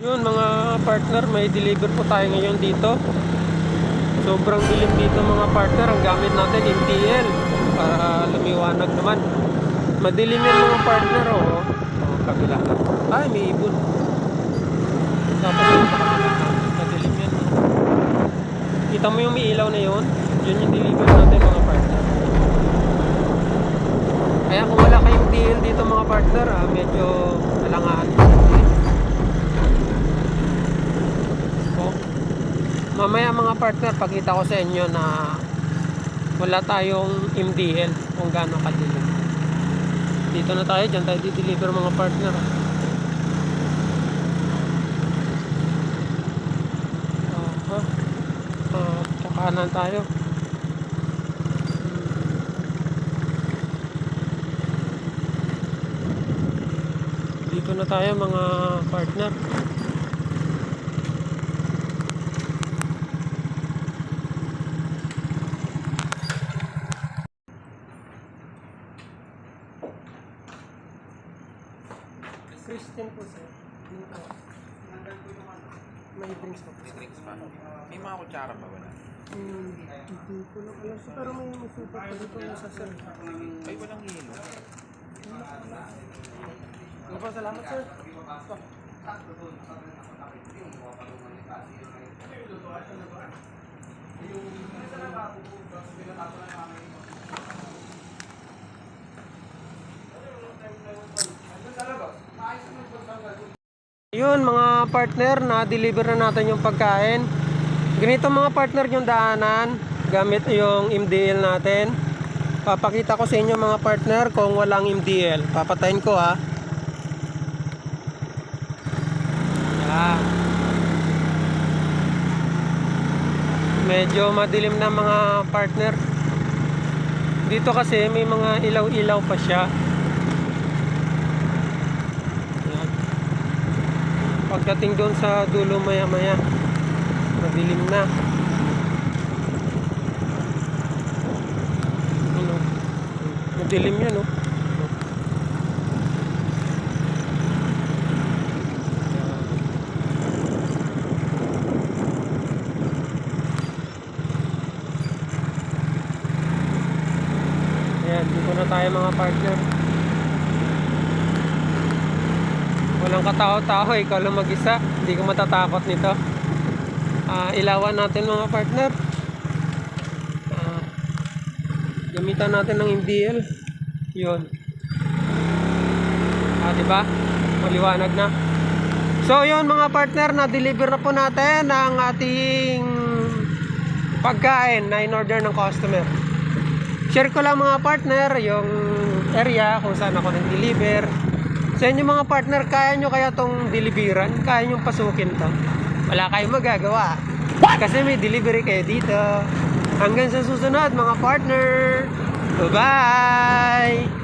Yun mga partner, may deliver po tayo ngayon dito. Sobrang dilim dito mga partner. Ang gamit natin MTL para lumiwanag naman. Madilim yan mga partner oh. oh kabila. Ay, may ibon. Tapos yung madilim yan. Kita mo yung may ilaw na yun? Yun yung deliver natin mga partner. Kaya kung wala kayong deal dito mga partner, ah, medyo alangaan. Oh. Mamaya mga partner, pakita ko sa inyo na wala tayong MDL kung gaano kadilim. Dito na tayo, dyan tayo di-deliver mga partner. Aha. Ah, kakanan tayo. Dito na tayo mga partner. Christian po sir. May drinks po. May drinks pa. May mga kutsara pa wala. Hmm, hindi ko na alam. Pero may masupa pa dito na sa sir. Ay, walang hilo. Ano po, salamat sir. Yun mga partner, na-deliver na natin yung pagkain. Ganito mga partner yung daanan gamit yung MDL natin. Papakita ko sa inyo mga partner kung walang MDL. Papatayin ko ha. Yan. Medyo madilim na mga partner. Dito kasi may mga ilaw-ilaw pa siya. Pagdating doon sa dulo maya-maya, madilim na. Ano? Madilim yan, oh. Ayan, dito na tayo mga partner. Walang katao-tao, ikaw lang mag-isa. Hindi ka matatakot nito. Ah, ilawan natin mga partner. Ah, gamitan natin ng MDL. Yun. Ah, di ba? Maliwanag na. So, yun mga partner, na-deliver na po natin ang ating pagkain na in-order ng customer. Share ko lang mga partner yung area kung saan ako nag-deliver. Sa inyo mga partner, kaya nyo kaya tong deliveran? Kaya nyo pasukin to? Wala kayong magagawa. Kasi may delivery kayo dito. Hanggang sa susunod mga partner. Bye-bye!